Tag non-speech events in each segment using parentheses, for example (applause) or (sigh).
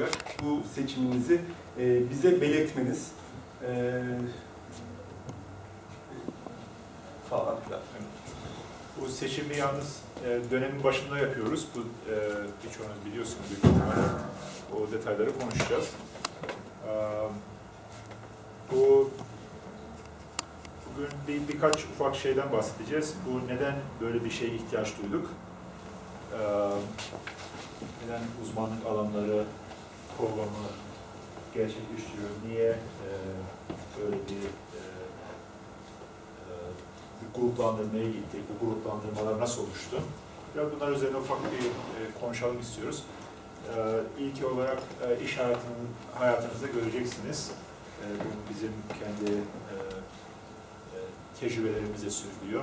olarak bu seçiminizi e, bize belirtmeniz e, falan filan. Bu seçimi yalnız e, dönemin başında yapıyoruz. Bu e, birçoğunuz biliyorsunuz büyük ihtimalle. O detayları konuşacağız. E, bu bugün bir, birkaç ufak şeyden bahsedeceğiz. Bu neden böyle bir şeye ihtiyaç duyduk? E, neden uzmanlık alanları programı gerçekleştiriyor? Niye e, böyle bir e, e, bir gruplandırmaya gittik. Bu gruplandırmalar nasıl oluştu? Biraz bunlar üzerine ufak bir e, konuşalım istiyoruz. E, ilk olarak e, iş hayatının, hayatınızda göreceksiniz. E, bu bizim kendi e, e, tecrübelerimize sürüklüyor.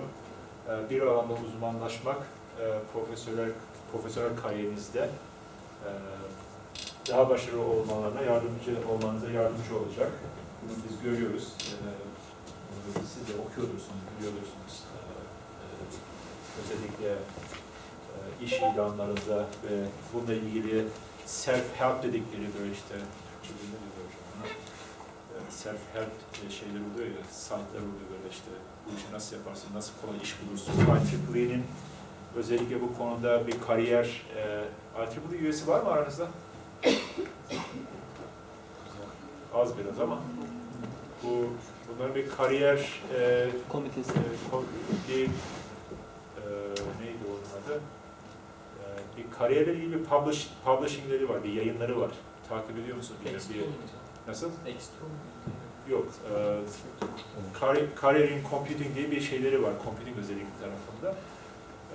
E, bir alanda uzmanlaşmak e, profesyonel profesyonel kariyerinizde e, daha başarılı olmalarına yardımcı olmanıza yardımcı olacak. Bunu biz görüyoruz. E, siz de okuyordursunuz, biliyorsunuz. Ee, e, özellikle e, iş ilanlarında ve bununla ilgili self-help dedikleri böyle işte, Türkçe'de ne diyorlar hocam? Ee, self-help e, şeyler oluyor ya, site'ler oluyor böyle işte, bu işi nasıl yaparsın, nasıl kolay iş bulursun. IEEE'nin özellikle bu konuda bir kariyer, e, IEEE üyesi var mı aranızda? Az biraz ama bu bunların bir kariyer e, Komitesi. e, ko- bir e, neydi onun adı? E, bir kariyerle ilgili bir publish, publishingleri var, bir yayınları var. Takip ediyor musunuz? bilmiyorum. Bir, nasıl? Yok. E, Career in Computing diye bir şeyleri var, computing özellikli tarafında.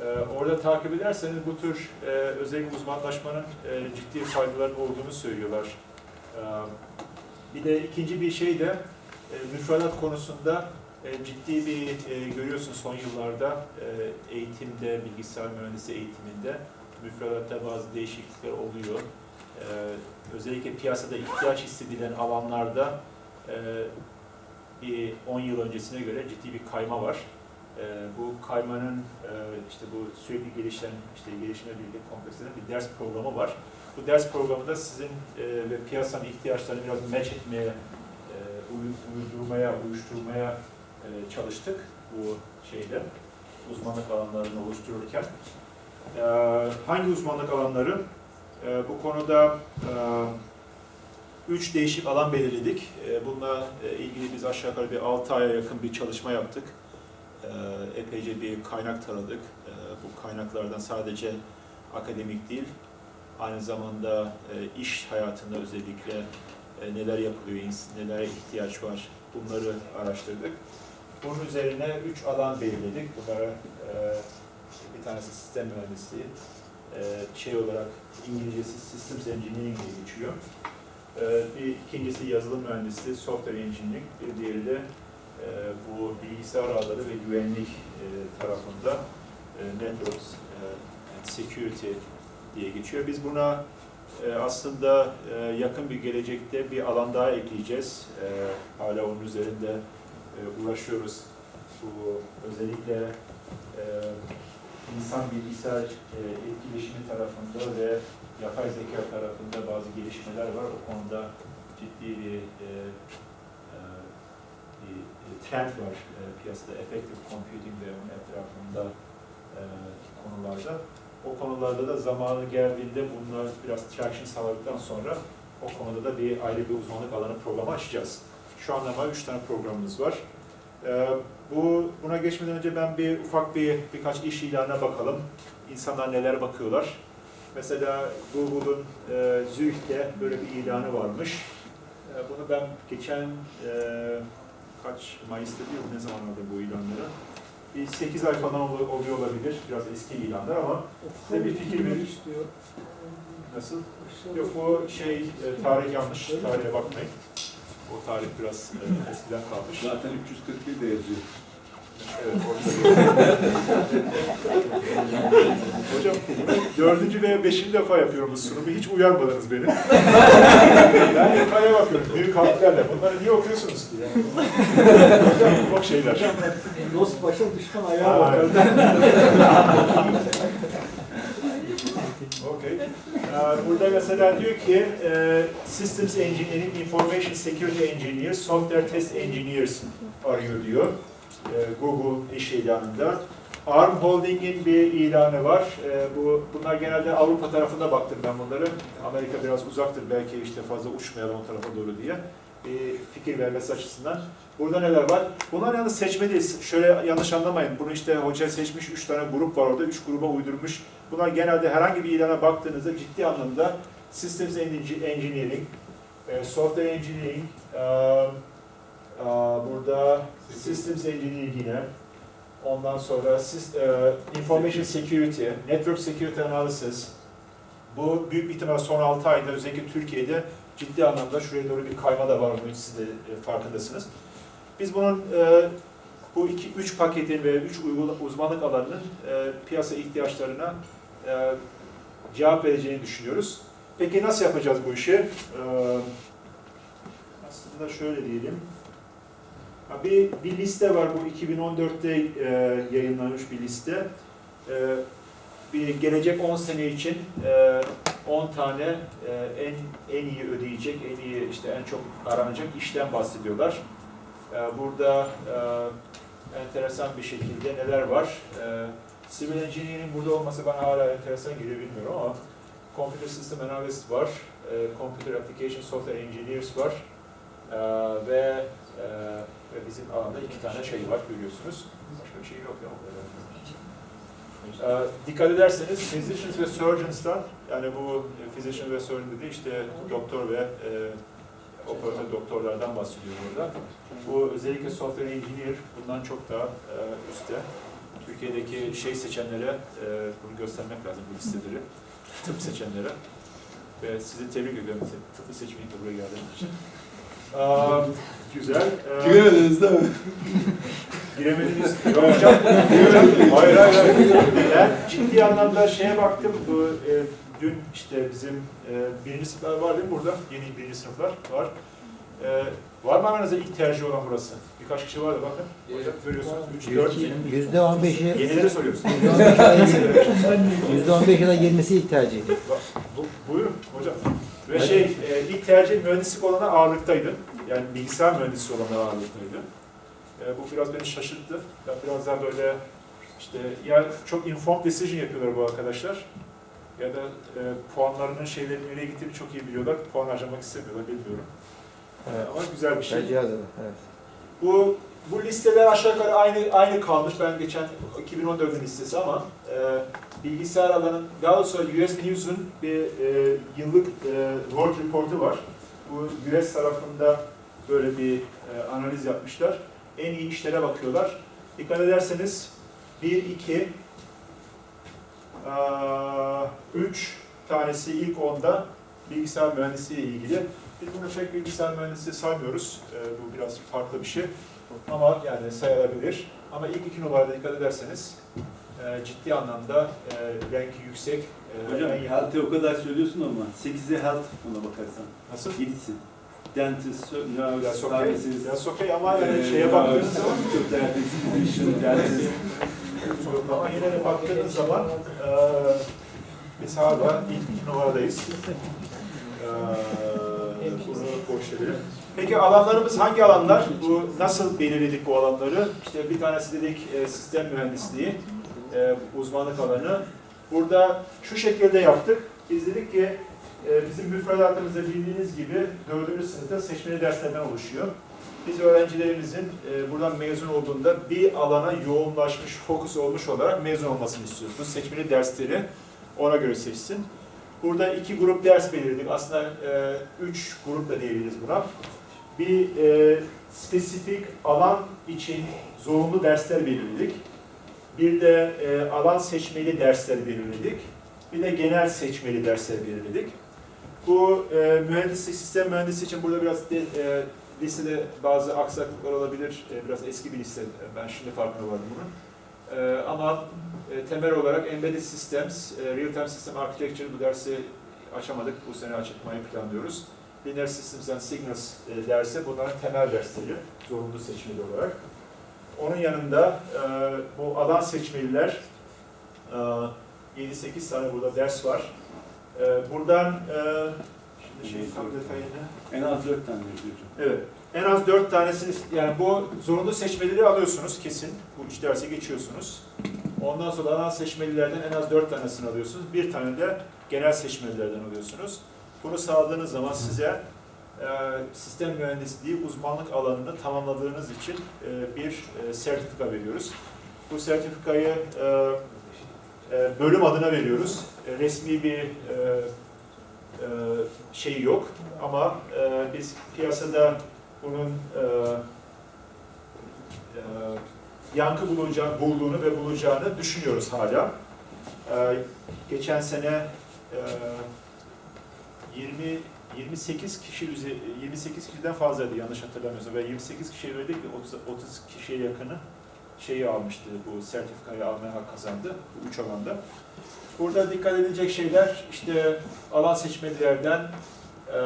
E, orada takip ederseniz bu tür e, özellikle uzmanlaşmanın e, ciddi faydaları olduğunu söylüyorlar. E, bir de ikinci bir şey de e, müfredat konusunda e, ciddi bir e, görüyorsun son yıllarda e, eğitimde, bilgisayar mühendisi eğitiminde müfredatta bazı değişiklikler oluyor. E, özellikle piyasada ihtiyaç hissedilen alanlarda e, bir 10 yıl öncesine göre ciddi bir kayma var. E, bu kaymanın e, işte bu sürekli gelişen işte gelişme birlikte kompleksinde bir ders programı var. Bu ders programında sizin e, ve piyasanın ihtiyaçlarını biraz match etmeye, e, uy- uydurmaya, uyuşturmaya e, çalıştık bu şeyde uzmanlık alanlarını oluştururken. E, hangi uzmanlık alanları? E, bu konuda e, üç değişik alan belirledik. E, bununla e, ilgili biz aşağı yukarı bir 6 aya yakın bir çalışma yaptık. Epeyce bir kaynak taradık. E, bu kaynaklardan sadece akademik değil, aynı zamanda e, iş hayatında özellikle e, neler yapılıyor, nelere ihtiyaç var bunları araştırdık. Bunun üzerine üç alan belirledik. Bunlara e, bir tanesi sistem mühendisliği, e, şey olarak İngilizcesi Systems Engineering diye geçiyor. Bir ikincisi yazılım mühendisliği, Software Engineering, bir diğeri de e, bu bilgisayar ağları ve güvenlik e, tarafında e, Networks e, and Security diye geçiyor. Biz buna e, aslında yakın bir gelecekte bir alan daha ekleyeceğiz. Hala onun üzerinde uğraşıyoruz. Bu özellikle insan bilgisayar etkileşimi tarafında ve yapay zeka tarafında bazı gelişmeler var. O konuda ciddi bir, bir e, trend var e, piyasada. Effective computing ve onun etrafında e, konularda. O konularda da zamanı geldiğinde bunlar biraz traction sağladıktan sonra o konuda da bir ayrı bir uzmanlık alanı programı açacağız. Şu anda ama üç tane programımız var. Ee, bu buna geçmeden önce ben bir ufak bir birkaç iş ilanına bakalım. İnsanlar neler bakıyorlar. Mesela Google'un e, Zürih'te böyle bir ilanı varmış. E, bunu ben geçen e, kaç Mayıs'ta değil ne zaman aldım bu ilanları? Bir 8 ay falan ol- oluyor olabilir. Biraz eski ilanlar ama size bir fikir verir. Nasıl? Yok bu şey e, tarih yanlış. Tarihe bakmayın. O tarih biraz e, eskiden kalmış. Zaten 341 de yazıyor. (laughs) Hocam dördüncü veya beşinci defa yapıyorum bu sunumu. Hiç uyarmadınız beni. (laughs) ben yukarıya bakıyorum büyük harflerle. Bunları niye okuyorsunuz ki? Yani? Hocam ufak şeyler. Dost başa düşman ayağa bakar. Okey. Ee, Burada mesela diyor ki e, Systems Engineering, Information Security Engineers, Software Test Engineers arıyor diyor. E, Google iş ilanında. ARM Holding'in bir ilanı var. E, bu Bunlar genelde Avrupa tarafında baktım ben bunları. Amerika biraz uzaktır belki işte fazla uçmayalım o tarafa doğru diye. Fikir vermesi açısından. Burada neler var? Bunlar yalnız seçme. Şöyle yanlış anlamayın. Bunu işte hoca seçmiş, üç tane grup var orada. Üç gruba uydurmuş. Bunlar genelde herhangi bir ilana baktığınızda ciddi anlamda Systems Engi- Engineering, e, Software Engineering, burada Systems Engineering yine, ondan sonra e, Information Security, Network Security Analysis, bu büyük bir ihtimal son 6 ayda özellikle Türkiye'de ciddi anlamda şuraya doğru bir kayma da var, bunun siz de e, farkındasınız. Biz bunun e, bu iki, üç paketin ve üç uzmanlık alanının piyasa ihtiyaçlarına cevap vereceğini düşünüyoruz. Peki nasıl yapacağız bu işi? Aslında şöyle diyelim. Bir, bir liste var bu 2014'te e, yayınlanmış bir liste. E, bir gelecek 10 sene için e, 10 tane e, en en iyi ödeyecek, en iyi işte en çok aranacak işten bahsediyorlar. E, burada e, enteresan bir şekilde neler var? E, Civil Engineering burada olması bana hala enteresan geliyor bilmiyorum ama Computer System Analyst var, e, Computer Application Software Engineers var e, ve e, ve bizim alanda iki tane şey var görüyorsunuz. Başka bir şey yok ya. E, dikkat ederseniz Physicians ve Surgeons'tan yani bu Physician ve Surgeon dedi işte doktor ve e, operatör doktorlardan bahsediyor burada. Bu özellikle Software Engineer bundan çok daha e, üstte. Türkiye'deki şey seçenlere e, bunu göstermek lazım bu listeleri. (laughs) Tıp seçenlere. Ve sizi tebrik ediyorum tıpı seçmeyip de buraya geldiğiniz için. Aa, güzel. Ee, Giremediniz değil mi? (laughs) Giremediniz. Yok hocam. hayır hayır hayır. Ben ciddi anlamda şeye baktım. Bu e, dün işte bizim e, birinci sınıflar var değil mi burada? Yeni birinci sınıflar var. E, var mı aranızda ilk tercih olan burası? Birkaç kişi vardı bakın. Hocam görüyorsunuz. 3, 4. Yüzde on beşi, Yenileri soruyoruz. yüzde on beş ya da yirmisi ilk tercih. Bu, buyurun hocam. Ve şey, e, ilk tercih mühendislik olana ağırlıktaydı. Yani bilgisayar mühendisi olana ağırlıktaydı. E, bu biraz beni şaşırttı. Ben biraz daha böyle işte ya çok informed decision yapıyorlar bu arkadaşlar. Ya da e, puanlarının şeylerini nereye gittiğini çok iyi biliyorlar. Puan harcamak istemiyorlar bilmiyorum. E, ama güzel bir şey. Evet. Bu bu listeler aşağı yukarı aynı aynı kalmış. Ben geçen 2014'ün listesi ama e, bilgisayar alanın daha doğrusu US News'un bir e, yıllık e, World Report'u var. Bu US tarafında böyle bir e, analiz yapmışlar. En iyi işlere bakıyorlar. Dikkat ederseniz 1, 2, 3 tanesi ilk onda bilgisayar mühendisliği ile ilgili. Biz bunu pek bilgisayar mühendisliği saymıyoruz. E, bu biraz farklı bir şey. Ama yani sayılabilir. Ama ilk iki numarada dikkat ederseniz e, ciddi anlamda e, renki yüksek. E, Hocam health'e o kadar söylüyorsun ama 8'e health ona bakarsan. Nasıl? 7'si. Dentist, nurse, pharmacist. Biraz okey ama yani şeye baktığınız zaman Physiotherapist, physician, dentist. ama yine de baktığınız zaman e, biz hala ilk numaradayız. E, bunu boş verelim. Peki alanlarımız hangi alanlar? Bu nasıl belirledik bu alanları? İşte bir tanesi dedik e, sistem mühendisliği e, uzmanlık alanı. Burada şu şekilde yaptık. Biz dedik ki e, bizim müfredatımızda bildiğiniz gibi dördüncü sınıfta seçmeli derslerden oluşuyor. Biz öğrencilerimizin e, buradan mezun olduğunda bir alana yoğunlaşmış, fokus olmuş olarak mezun olmasını istiyoruz. Bu seçmeli dersleri ona göre seçsin. Burada iki grup ders belirledik. Aslında e, üç grup da diyebiliriz buna. Bir e, spesifik alan için zorunlu dersler belirledik. Bir de e, alan seçmeli dersler belirledik. Bir de genel seçmeli dersler belirledik. Bu e, mühendislik, sistem mühendisliği için burada biraz de, e, listede bazı aksaklıklar olabilir. E, biraz eski bir liste. Ben şimdi farkına vardım bunun. E, ama e, temel olarak Embedded Systems, e, Real Time System Architecture bu dersi açamadık. Bu sene açmayı planlıyoruz. Linear Systems and Signals e, dersi bunların temel dersleri, zorunlu seçmeli olarak. Onun yanında e, bu alan seçmeliler, e, 7-8 tane burada ders var. Ee, buradan e, şimdi şey detayını En az dört tane yazıyor hocam. Evet. En az dört tanesini, yani bu zorunlu seçmelileri alıyorsunuz kesin. Bu üç derse geçiyorsunuz. Ondan sonra ana seçmelilerden en az dört tanesini alıyorsunuz. Bir tane de genel seçmelilerden alıyorsunuz. Bunu sağladığınız zaman size e, sistem mühendisliği uzmanlık alanını tamamladığınız için e, bir e, sertifika veriyoruz. Bu sertifikayı e, bölüm adına veriyoruz. E, resmi bir e, e, şeyi yok ama e, biz piyasada bunun yankı bulacağı, bulduğunu ve bulacağını düşünüyoruz hala. Geçen sene e, 20 28 kişi üze- 28 kişiden fazlaydı yanlış hatırlamıyorsam ve 28 kişiye verdik ve 30, 30 kişiye yakını şeyi almıştı bu sertifikayı almaya hak kazandı bu üç alanda. Burada dikkat edilecek şeyler işte alan seçmelilerden e,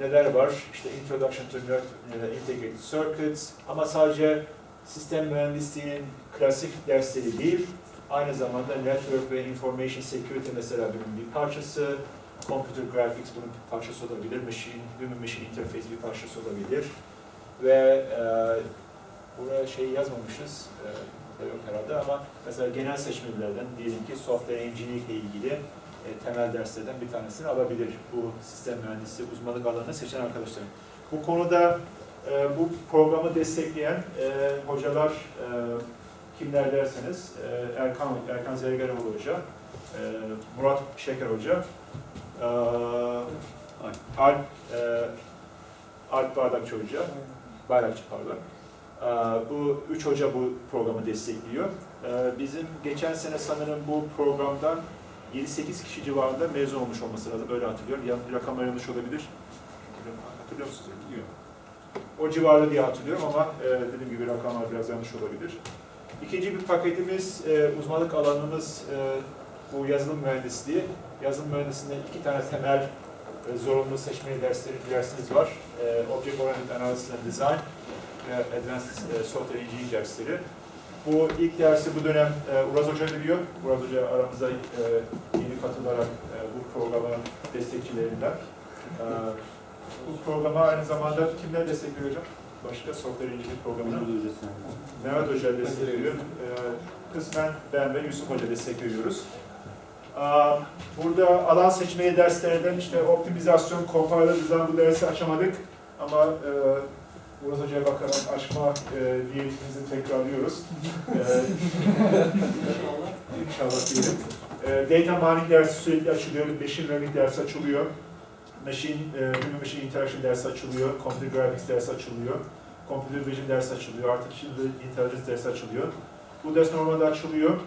neler var? İşte Introduction to e, Integrated Circuits ama sadece sistem mühendisliğinin klasik dersleri değil, aynı zamanda Network ve Information Security mesela bunun bir parçası, Computer Graphics bunun bir parçası olabilir, Machine, Human Machine Interface bir parçası olabilir ve e, buraya şey yazmamışız, e, yok herhalde ama mesela genel seçmelilerden diyelim ki software engineering ile ilgili e, temel derslerden bir tanesini alabilir bu sistem mühendisi uzmanlık alanını seçen arkadaşlar. Bu konuda e, bu programı destekleyen e, hocalar e, kimler derseniz e, Erkan Erkan Zergeroğlu Hoca, e, Murat Şeker Hoca, e, Alp, e, Alp Bardakçı Hoca, Bayrakçı pardon. Ee, Bu üç hoca bu programı destekliyor. Ee, Bizim geçen sene sanırım bu programdan 7-8 kişi civarında mezun olmuş olması lazım. Öyle hatırlıyorum. Rakamlar yanlış olabilir. Hatırlıyor musunuz? Yok. O civarda diye hatırlıyorum ama e, dediğim gibi rakamlar biraz yanlış olabilir. İkinci bir paketimiz, e, uzmanlık alanımız e, bu yazılım mühendisliği. Yazılım mühendisliğinde iki tane temel zorunlu seçmeli dersleri, dersiniz var. Object Oriented Analysis and Design Advanced e, Software Engineering dersleri. Bu ilk dersi bu dönem e, Uraz Hoca veriyor. Uraz Hoca aramıza e, yeni katılarak bu programın destekçilerinden. Bu programa aynı zamanda kimler destekliyor hocam? Başka Software Engineering programına. Mehmet Hoca destekliyor. E, kısmen ben ve Yusuf Hoca destek veriyoruz. Burada alan seçmeyi derslerden işte optimizasyon, compiler bu dersi açamadık. Ama Uraz Hoca'ya bakarak açma e, niyetimizi tekrarlıyoruz. E, İnşallah diyelim. E, data mining dersi sürekli açılıyor, machine learning dersi açılıyor. Machine, e, human machine interaction dersi açılıyor, computer graphics dersi açılıyor. Computer vision dersi açılıyor, artificial intelligence dersi açılıyor. Bu ders normalde açılıyor.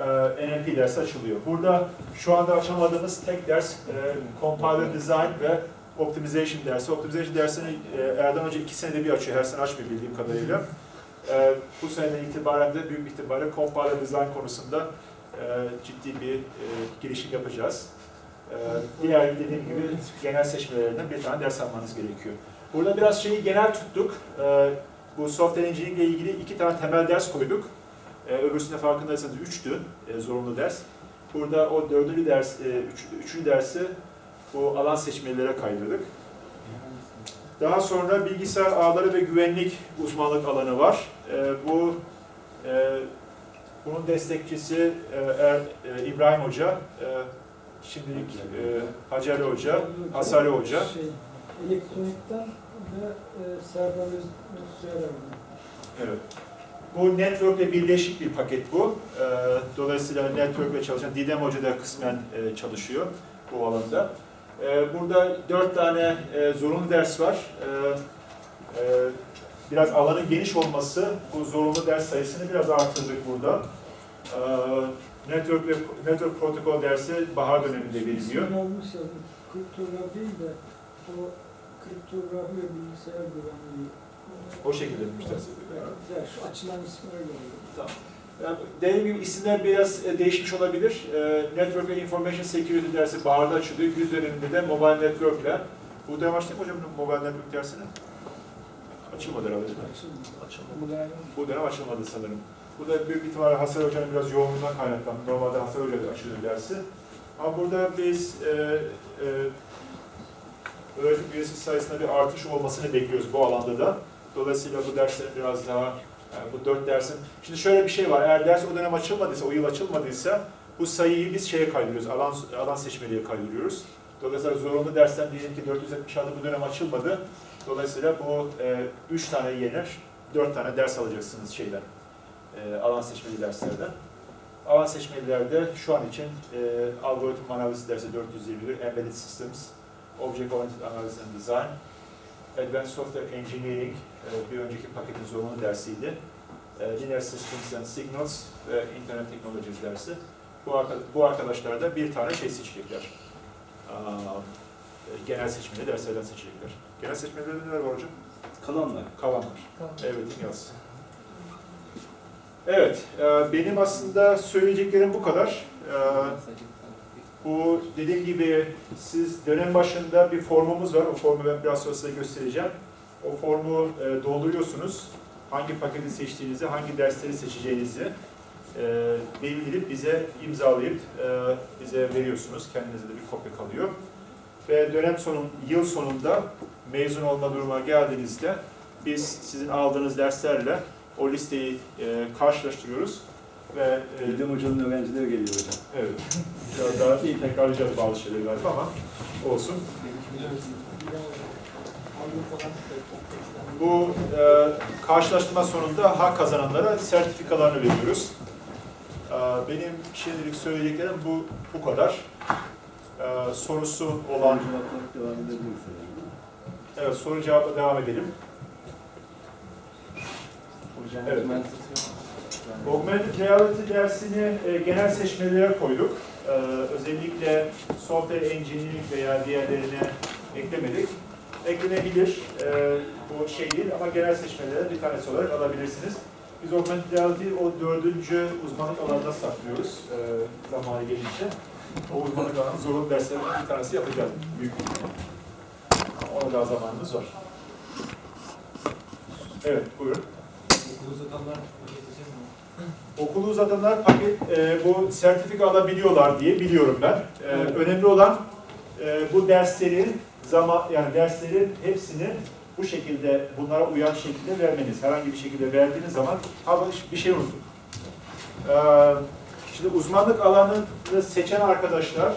E, NLP dersi açılıyor. Burada şu anda açamadığımız tek ders e, compiler design ve optimization dersi. Optimization dersini e, Erdem Hoca iki senede bir açıyor, her sene açmıyor bildiğim kadarıyla. E, bu seneden itibaren de büyük ihtimalle compiler design konusunda e, ciddi bir e, girişim yapacağız. E, diğer dediğim gibi genel seçmelerinden bir tane ders almanız gerekiyor. Burada biraz şeyi genel tuttuk. E, bu software engineering ile ilgili iki tane temel ders koyduk. E, öbürsünde farkındaysanız üçtü e, zorunlu ders. Burada o dördüncü ders, e, üç, üçüncü dersi bu alan seçmelere kaydırdık. Daha sonra bilgisayar ağları ve güvenlik uzmanlık alanı var. E, bu e, bunun destekçisi e, Er- e, İbrahim Hoca, e, şimdilik e, Haceli Hoca, Hasari Hoca. Şey, elektronikten ve e, Serdar. Evet. Bu network ile birleşik bir paket bu. Ee, Dolayısıyla network ile çalışan Didem Hoca da kısmen e, çalışıyor bu alanda. Ee, Burada dört tane e, zorunlu ders var. Ee, e, Biraz alanın geniş olması bu zorunlu ders sayısını biraz artırdık burada. Ee, Network ve Network Protocol dersi bahar döneminde veriliyor. Ya, kriptografi değil de o kriptografi ve bilgisayar güvenliği. O şekilde bir ders. Ya şu açılan ismi öyle oluyor. Yani dediğim gibi isimler biraz e, değişmiş olabilir. E, Network ve Information Security dersi baharda açılıyor. Güz döneminde de Mobile Network ile. Bu dönem açtık mı hocam Mobile Network dersini? Açılmadı herhalde? Açılmıyor. Bu dönem açılmadı sanırım. Bu da büyük ihtimalle Hasan Hoca'nın biraz yoğunluğundan kaynaklandı. Normalde Hasan Hoca da açılıyor dersi. Ama burada biz e, e, öğretim üyesi sayısında bir artış olmasını bekliyoruz bu alanda da. Dolayısıyla bu derslerin biraz daha, yani bu dört dersin... Şimdi şöyle bir şey var, eğer ders o dönem açılmadıysa, o yıl açılmadıysa bu sayıyı biz şeye kaydırıyoruz, alan, alan seçmeliğe kaydırıyoruz. Dolayısıyla zorunlu dersten diyelim ki 476 bu dönem açılmadı. Dolayısıyla bu e, üç tane yenir, dört tane ders alacaksınız şeyden, e, alan seçmeli derslerden. Alan seçmelilerde şu an için e, algoritma analizi dersi 421, Embedded Systems, Object Oriented Analysis and Design, Advanced Software Engineering e, bir önceki paketin zorunlu dersiydi. E, Linear Systems and Signals ve Internet Technologies dersi. Bu, arka- bu arkadaşlar da bir tane şey seçecekler. E, genel seçmeli derslerden seçecekler. Genel seçmelerde neler var hocam? Kalanlar. Kalanlar. Evet, yaz. Evet, benim aslında söyleyeceklerim bu kadar. Bu dediğim gibi siz dönem başında bir formumuz var. O formu ben biraz sonra size göstereceğim. O formu e, dolduruyorsunuz. Hangi paketi seçtiğinizi, hangi dersleri seçeceğinizi e, belirleyip bize imzalayıp e, bize veriyorsunuz. Kendinize de bir kopya kalıyor. Ve dönem sonun, yıl sonunda mezun olma durumuna geldiğinizde biz sizin aldığınız derslerle o listeyi e, karşılaştırıyoruz ve e, Bildim hocanın öğrencileri geliyor hocam. Evet. Biraz daha iyi tekrarlayacağız bazı şeyleri galiba ama olsun. Bu e, karşılaştırma sonunda hak kazananlara sertifikalarını veriyoruz. E, benim şimdilik söyleyeceklerim bu bu kadar. E, sorusu olan, evet soru cevapla devam edelim. Evet. Augmented Reality dersini e, genel seçmelere koyduk. E, özellikle Software Engineering veya diğerlerine eklemedik. Eklenebilir, e, bu şey değil ama genel seçmelere bir tanesi olarak alabilirsiniz. Biz Augmented Reality o dördüncü uzmanlık alanına saklıyoruz e, zamanı gelince. O uzmanlık alanı zorunlu derslerinden bir tanesi yapacağız büyük bir. Ona daha zamanımız var. Evet, buyurun. Okulu uzatanlar paket e, bu sertifika alabiliyorlar diye biliyorum ben. E, önemli olan e, bu derslerin zaman yani derslerin hepsini bu şekilde bunlara uyan şekilde vermeniz. Herhangi bir şekilde verdiğiniz zaman ha bir şey unuttum. E, şimdi uzmanlık alanını seçen arkadaşlar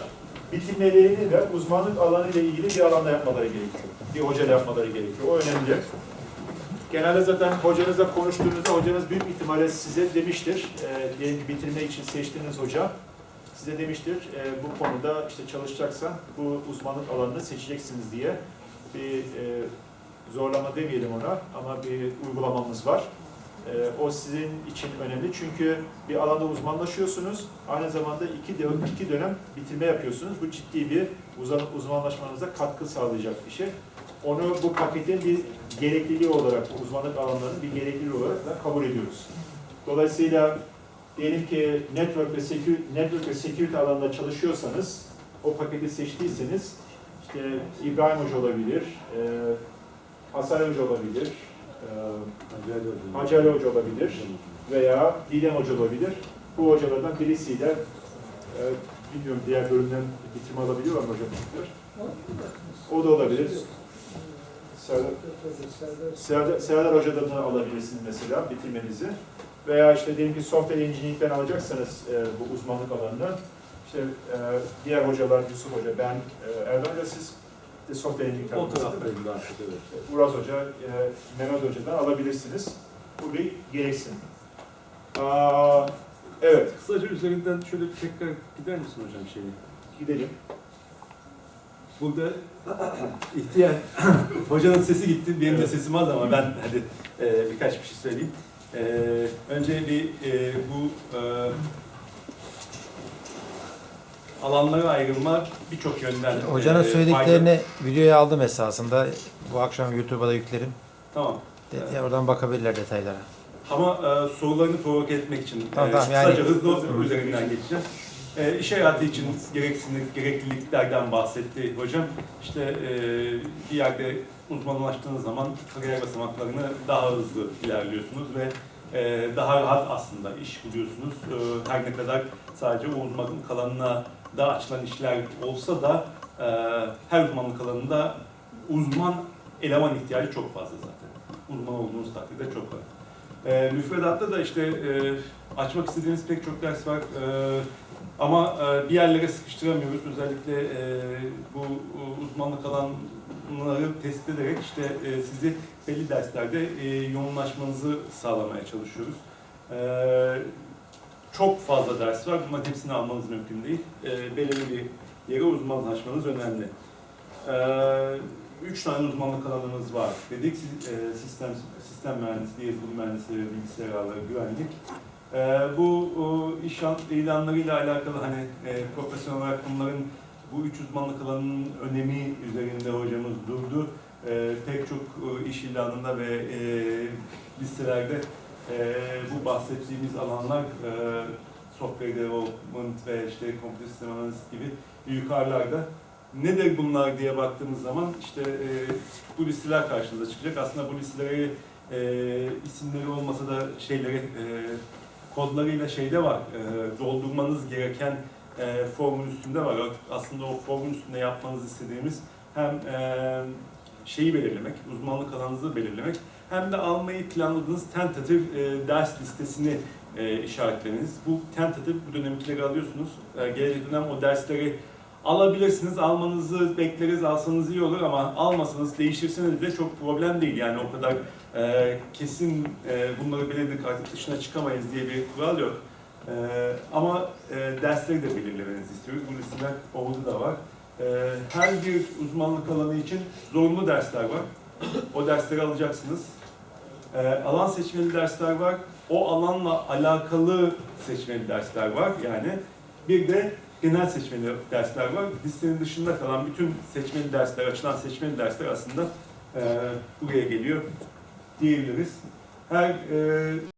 bitirmelerini de uzmanlık alanı ile ilgili bir alanda yapmaları gerekiyor. Bir hocayla yapmaları gerekiyor. O önemli. Genelde zaten hocanızla konuştuğunuzda hocanız büyük ihtimalle size demiştir, e, ki bitirmek için seçtiğiniz hoca size demiştir, e, bu konuda işte çalışacaksan bu uzmanlık alanını seçeceksiniz diye bir e, zorlama demeyelim ona ama bir uygulamamız var. E, o sizin için önemli çünkü bir alanda uzmanlaşıyorsunuz, aynı zamanda iki, dönem, iki dönem bitirme yapıyorsunuz. Bu ciddi bir uzman, uzmanlaşmanıza katkı sağlayacak bir şey onu bu paketin bir gerekliliği olarak, bu uzmanlık alanlarının bir gerekliliği olarak da kabul ediyoruz. Dolayısıyla diyelim ki network ve security, network ve security alanında çalışıyorsanız, o paketi seçtiyseniz, işte İbrahim Hoca olabilir, e, Hasan Hoca olabilir, e, Hacı Ali Hoca olabilir veya Didem Hoca olabilir. Bu hocalardan birisiyle, e, bilmiyorum diğer bölümden bitirme alabiliyor mu hocam? O da olabilir. Serdar, Serdar, Serdar Hoca'dan da alabilirsiniz mesela bitirmenizi. Veya işte diyelim ki software engineering'den alacaksanız e, bu uzmanlık alanını işte e, diğer hocalar Yusuf Hoca, ben, e, Erdoğan Hoca siz de software engineering O taraftayım daha çok evet. Uraz Hoca, e, Mehmet Hoca'dan alabilirsiniz. Bu bir gereksin. Aa, evet, Kısaca üzerinden şöyle bir tekrar gider misin hocam şeyi? gidelim. Burada (clears throat) ihtiyar (clears throat) hocanın sesi gitti, benim de sesim az ama ben hadi e, birkaç bir şey söyleyeyim. E, önce bir e, bu e, alanlara ayrılma birçok yönden Hocanın e, söylediklerini videoya aldım esasında. Bu akşam YouTube'a da yüklerim. Tamam. De- oradan bakabilirler detaylara. Ama e, sorularını provoke etmek için Tamam, e, tamam, yani- hızlı Hı. üzerinden geçeceğim. E, iş hayatı için gereksinlik, gerekliliklerden bahsetti hocam. İşte e, bir yerde uzmanlaştığınız zaman kariyer basamaklarını daha hızlı ilerliyorsunuz ve e, daha rahat aslında iş buluyorsunuz. E, her ne kadar sadece o uzmanlık alanına da açılan işler olsa da e, her uzmanlık alanında uzman eleman ihtiyacı çok fazla zaten. Uzman olduğunuz takdirde çok var. E, müfredatta da işte e, açmak istediğiniz pek çok ders var. E, ama e, bir yerlere sıkıştıramıyoruz. Özellikle e, bu e, uzmanlık alanları tespit ederek işte e, sizi belli derslerde e, yoğunlaşmanızı sağlamaya çalışıyoruz. E, çok fazla ders var. Bunların hepsini almanız mümkün değil. E, belirli bir yere uzmanlaşmanız önemli. E, üç tane uzmanlık alanımız var dedik. E, sistem sistem mühendisliği, yazılım mühendisliği, bilgisayar güvenlik. E, bu o, iş an- ilanlarıyla alakalı hani e, profesyonel olarak bunların bu üç uzmanlık alanının önemi üzerinde hocamız durdu. E, pek çok e, iş ilanında ve e, listelerde e, bu bahsettiğimiz alanlar e, software development ve işte computer system analysis gibi yukarılarda. Nedir bunlar diye baktığımız zaman işte e, bu listeler karşınıza çıkacak. Aslında bu listeleri e, isimleri olmasa da şeyleri e, kodlarıyla şeyde var. E, doldurmanız gereken e, formun üstünde var. Aslında o formun üstünde yapmanızı istediğimiz hem e, şeyi belirlemek, uzmanlık alanınızı belirlemek hem de almayı planladığınız tentatif e, ders listesini e, işaretlemeniz. Bu tentatif bu dönemkileri alıyorsunuz. E, gelecek dönem o dersleri alabilirsiniz. Almanızı bekleriz, alsanız iyi olur ama almasanız, değiştirseniz de çok problem değil. Yani o kadar e, kesin e, bunları belirledik artık dışına çıkamayız diye bir kural yok. E, ama e, dersleri de belirlemenizi istiyoruz. Bu listeler orada da var. E, her bir uzmanlık alanı için zorunlu dersler var. O dersleri alacaksınız. E, alan seçmeli dersler var. O alanla alakalı seçmeli dersler var yani. Bir de genel seçmeli dersler var. Listenin dışında kalan bütün seçmeli dersler, açılan seçmeli dersler aslında e, buraya geliyor diyebiliriz. Her e,